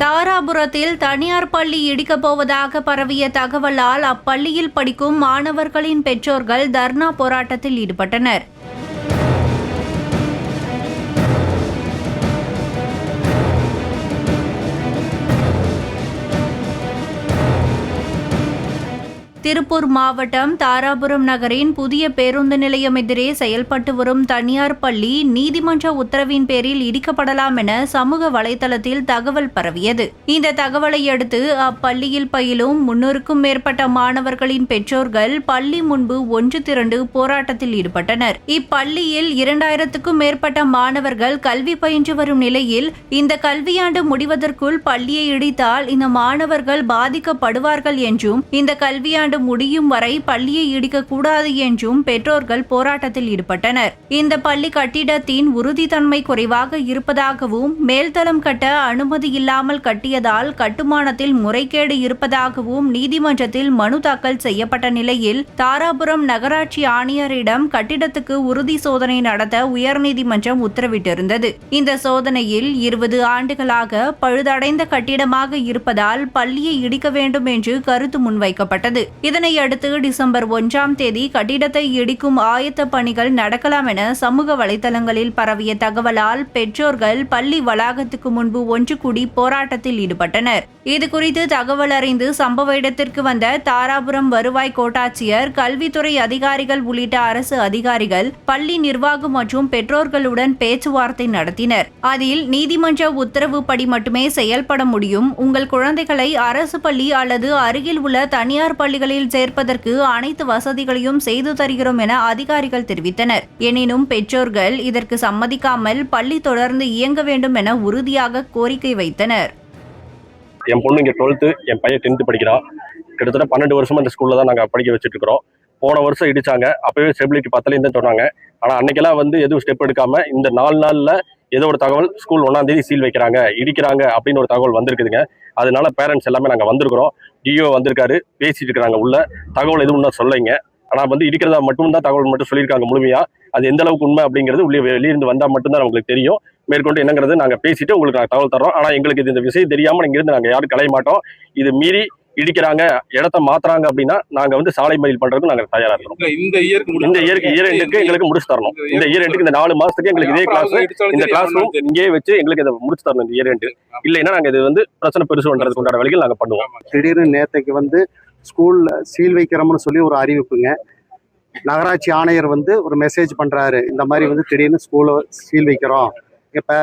தாராபுரத்தில் தனியார் பள்ளி இடிக்கப் போவதாக பரவிய தகவலால் அப்பள்ளியில் படிக்கும் மாணவர்களின் பெற்றோர்கள் தர்ணா போராட்டத்தில் ஈடுபட்டனர். திருப்பூர் மாவட்டம் தாராபுரம் நகரின் புதிய பேருந்து நிலையம் எதிரே செயல்பட்டு வரும் தனியார் பள்ளி நீதிமன்ற உத்தரவின் பேரில் இடிக்கப்படலாம் என சமூக வலைதளத்தில் தகவல் பரவியது. இந்த தகவலை அடுத்து அப்பள்ளியில் பயிலும் முன்னூறுக்கும் மேற்பட்ட மாணவர்களின் பெற்றோர்கள் பள்ளி முன்பு ஒன்று திரண்டு போராட்டத்தில் ஈடுபட்டனர். இப்பள்ளியில் இரண்டாயிரத்துக்கும் மேற்பட்ட மாணவர்கள் கல்வி பயின்று வரும் நிலையில் இந்த கல்வியாண்டு முடிவதற்குள் பள்ளியை இடித்தால் இந்த மாணவர்கள் பாதிக்கப்படுவார்கள் என்றும் இந்த கல்வியாண்டு முடியும் வரை பள்ளியை இடிக்கக்கூடாது என்றும் பெற்றோர்கள் போராட்டத்தில் ஈடுபட்டனர். இந்த பள்ளி கட்டிடத்தின் உறுதித்தன்மை குறைவாக இருப்பதாகவும் மேல்தளம் கட்ட அனுமதி இல்லாமல் கட்டியதால் கட்டுமானத்தில் முறைகேடு இருப்பதாகவும் நீதிமன்றத்தில் மனு தாக்கல் செய்யப்பட்ட நிலையில் தாராபுரம் நகராட்சி ஆணையரிடம் கட்டிடத்துக்கு உறுதி சோதனை நடத்த உயர்நீதிமன்றம் உத்தரவிட்டிருந்தது. இந்த சோதனையில் இருபது ஆண்டுகளாக பழுதடைந்த கட்டிடமாக இருப்பதால் பள்ளியை இடிக்க வேண்டும் என்று கருத்து முன்வைக்கப்பட்டது. இதனையடுத்து டிசம்பர் ஒன்றாம் தேதி கட்டிடத்தை இடிக்கும் ஆயத்த பணிகள் நடக்கலாம் என சமூக வலைதளங்களில் பரவிய தகவலால் பெற்றோர்கள் பள்ளி வளாகத்துக்கு முன்பு ஒன்று கூடி போராட்டத்தில் ஈடுபட்டனர். இதுகுறித்து தகவல் அறிந்து சம்பவ இடத்திற்கு வந்த தாராபுரம் வருவாய் கோட்டாட்சியர் கல்வித்துறை அதிகாரிகள் உள்ளிட்ட அரசு அதிகாரிகள் பள்ளி நிர்வாகம் மற்றும் பெற்றோர்களுடன் பேச்சுவார்த்தை நடத்தினர். அதில் நீதிமன்ற உத்தரவுப்படி மட்டுமே செயல்பட முடியும். உங்கள் குழந்தைகளை அரசு பள்ளி அல்லது அருகில் உள்ள தனியார் பள்ளிகள் பள்ளிகளில் சேர்ப்பதற்கு அனைத்து வசதிகளையும் செய்து தருகிறோம் என அதிகாரிகள் தெரிவித்தனர். எனினும் பெற்றோர்கள் இதற்கு சம்மதிக்காமல் பள்ளி தொடர்ந்து இயங்க வேண்டும் என உறுதியாக கோரிக்கை வைத்தனர். என் பொண்ணு இங்கே டுவெல்த்து என் பையன் டென்த்து படிக்கிறான். கிட்டத்தட்ட பன்னெண்டு வருஷம் இந்த ஸ்கூலில் தான் நாங்கள் படிக்க வச்சுட்டு இருக்கிறோம் போன வருஷம் இடிச்சாங்க. அப்போவே ஸ்டெபிலிட்டி பத்தலேருந்து சொன்னாங்க. ஆனால் அன்னைக்கெல்லாம் வந்து எதுவும் ஸ்டெப் எடுக்காமல் இந்த நாலு நாளில் ஏதோ ஒரு தகவல் ஸ்கூல் ஒன்றாம் தேதி சீல் வைக்கிறாங்க இடிக்கிறாங்க அப்படின்னு ஒரு தகவல் வந்திருக்குதுங்க. அதனால பேரண்ட்ஸ் எல்லாமே நாங்கள் வந்திருக்கிறோம். டிஓ வந்திருக்காரு பேசிட்டு இருக்கிறாங்க உள்ள. தகவல் எதுவும் இன்னும் சொல்லைங்க ஆனால் வந்து இருக்கிறதா மட்டும்தான் தகவல் மட்டும் சொல்லியிருக்காங்க முழுமையா. அது எந்த அளவுக்கு உண்மை அப்படிங்கிறது உள்ளே வெளியிருந்து வந்தால் மட்டும்தான் உங்களுக்கு தெரியும். மேற்கொண்டு என்னங்கிறது நாங்கள் பேசிட்டு உங்களுக்கு நாங்கள் தகவல் தரோம் ஆனால் எங்களுக்கு இது இந்த விஷயம் தெரியாமல் இங்கிருந்து நாங்கள் யாரும் கலைய மாட்டோம். இது மீறி இடிக்கிறாங்க இடத்த மாத்துறாங்க அப்படின்னா நாங்க வந்து சாலை மறியல் பண்றதுக்கு நாங்க தயாரா இருக்கிறோம் இல்ல, இந்த இயருக்கு இந்த இயருக்கு இயர் எங்களுக்கு முடிச்சு தரணும். இந்த இயர் இந்த நாலு மாசத்துக்கு எங்களுக்கு இதே கிளாஸ் இந்த கிளாஸ் ரூம் இங்கேயே வச்சு எங்களுக்கு இதை முடிச்சு தரணும் இந்த இயர் இல்லைன்னா நாங்க இது வந்து பிரச்சனை பெருசு பண்றதுக்கு உண்டான வழிகள் நாங்க பண்ணுவோம். திடீர்னு நேத்தைக்கு வந்து ஸ்கூல்ல சீல் வைக்கிறோம்னு சொல்லி ஒரு அறிவிப்புங்க. நகராட்சி ஆணையர் வந்து ஒரு மெசேஜ் பண்றாரு. இந்த மாதிரி வந்து திடீர்னு ஸ்கூலை சீல் வைக்கிறோம். இப்போ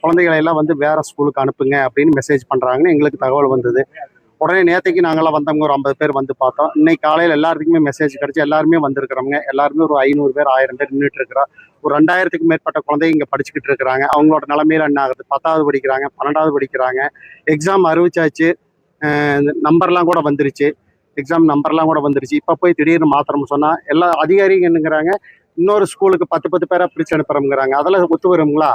குழந்தைகளை எல்லாம் வந்து வேற ஸ்கூலுக்கு அனுப்புங்க அப்படின்னு மெசேஜ் பண்றாங்கன்னு எங்களுக்கு தகவல் வந்தது. உடனே நேற்றுக்கு நாங்களாம் வந்தவங்க ஒரு ஐம்பது பேர் வந்து பார்த்தோம். இன்னைக்கு காலையில் எல்லாத்துக்குமே மெசேஜ் கிடச்சி எல்லாருமே வந்திருக்கிறவங்க. எல்லாருமே ஒரு ஐநூறு பேர் ஆயிரம் பேர் நின்றுட்டு ஒரு ரெண்டாயிரத்துக்கு மேற்பட்ட குழந்தைங்க இங்கே படிச்சுக்கிட்டு இருக்கிறாங்க. அவங்களோட நிலமையில என்ன ஆகுது? பத்தாவது படிக்கிறாங்க பன்னெண்டாவது படிக்கிறாங்க. எக்ஸாம் அறிவிச்சாச்சு. நம்பர்லாம் கூட வந்துருச்சு. எக்ஸாம் நம்பர்லாம் கூட வந்துருச்சு. இப்போ போய் திடீர்னு மாத்திரம் சொன்னால் எல்லா அதிகாரிங்க என்னங்கிறாங்க இன்னொரு ஸ்கூலுக்கு பத்து பத்து பேராக பிரித்து அனுப்புறோங்கிறாங்க அதெல்லாம் ஒத்து வருங்களா?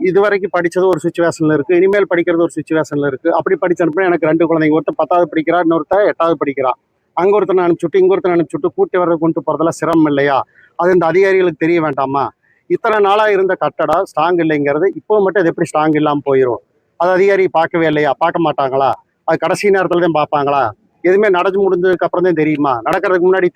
இது வரைக்கும் படிச்சது ஒரு சுச்சுவேஷனில் இருக்குது இனிமேல் படிக்கிறது ஒரு சுச்சுவேஷனில் இருக்குது அப்படி படிச்சு அனுப்பினா எனக்கு ரெண்டு குழந்தைங்க. ஒருத்தர் பத்தாவது படிக்கிறா இன்னொருத்தர் எட்டாவது படிக்கிறா. அங்கே ஒருத்தனை அனுப்பிச்சுட்டு இங்க ஒருத்தனை அனுப்பிச்சுட்டு கூட்டி வர்றது கொண்டு போகிறதெல்லாம் சிரமம் இல்லையா? அது இந்த அதிகாரிகளுக்கு தெரிய வேண்டாமா? இத்தனை நாளாக இருந்த கட்டடம் ஸ்ட்ராங் இல்லைங்கிறது இப்போ மட்டும் இது எப்படி ஸ்ட்ராங் இல்லாமல் போயிடும் அது அதிகாரி பார்க்கவே இல்லையா? பார்க்க மாட்டாங்களா? அது கடைசி நேரத்தில் தான் பார்ப்பாங்களா? எதுவுமே நடந்து முடிஞ்சதுக்கு அப்புறம் தான் தெரியுமா? நடக்கிறதுக்கு முன்னாடி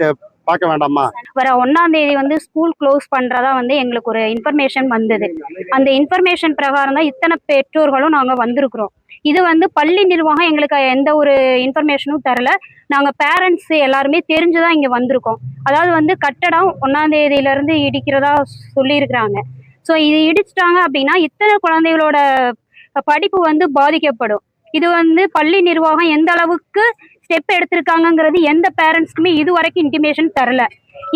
பார்க்க வேண்டாமா? வர ஒன்னாம் தேதி வந்து ஸ்கூல் க்ளோஸ் பண்றதா வந்து எங்களுக்கு ஒரு இன்ஃபர்மேஷன் வந்தது. அந்த இன்ஃபர்மேஷன் பிரகாரம் தான் இத்தனை பெற்றோர்களும் நாங்க வந்திருக்கிறோம். இது வந்து பள்ளி நிர்வாகம் எங்களுக்கு எந்த ஒரு இன்ஃபர்மேஷனும் தரல. நாங்க பேரண்ட்ஸ் எல்லாருமே தெரிஞ்சுதான் இங்க வந்திருக்கோம். அதாவது வந்து கட்டடம் ஒன்னாம் தேதியில இருந்து இடிக்கிறதா சொல்லியிருக்கிறாங்க. ஸோ இது இடிச்சிட்டாங்க அப்படின்னா இத்தனை குழந்தைகளோட படிப்பு வந்து பாதிக்கப்படும். இது வந்து பள்ளி நிர்வாகம் எந்த அளவுக்கு ஸ்டெப் எடுத்திருக்காங்கங்கிறது எந்த பேரண்ட்ஸ்க்குமே இது வரைக்கும் இன்டிமேஷன் தரல.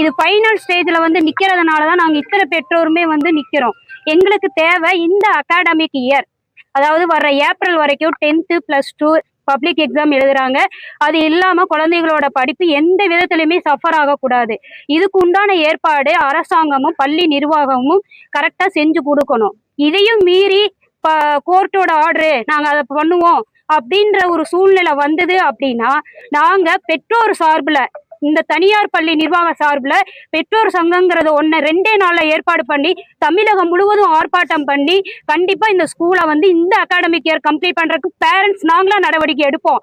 இது ஃபைனல் ஸ்டேஜில் வந்து நிற்கிறதுனால தான் நாங்கள் இத்தனை பெற்றோருமே வந்து நிற்கிறோம் எங்களுக்கு தேவை இந்த அகாடமிக் இயர் அதாவது வர்ற ஏப்ரல் வரைக்கும் tenth plus two public exam எழுதுறாங்க. அது இல்லாமல் குழந்தைகளோட படிப்பு எந்த விதத்துலையுமே சஃபர் ஆகக்கூடாது. இதுக்கு உண்டான ஏற்பாடு அரசாங்கமும் பள்ளி நிர்வாகமும் கரெக்டாக செஞ்சு கொடுக்கணும். இதையும் மீறி இப்போ கோர்ட்டோட ஆர்டரு நாங்கள் அதை பண்ணுவோம். அப்படின்ற ஒரு சூழ்நிலை வந்தது அப்படின்னா நாங்கள் பெற்றோர் சார்பில் இந்த தனியார் பள்ளி நிர்வாக சார்பில் பெற்றோர் சங்கங்கிறத ஒன்று ரெண்டே நாளில் ஏற்பாடு பண்ணி தமிழகம் முழுவதும் ஆர்ப்பாட்டம் பண்ணி கண்டிப்பாக இந்த ஸ்கூலை வந்து இந்த அகாடமிக் இயர் கம்ப்ளீட் பண்ணுறதுக்கு பேரண்ட்ஸ் நாங்களாம் நடவடிக்கை எடுப்போம்.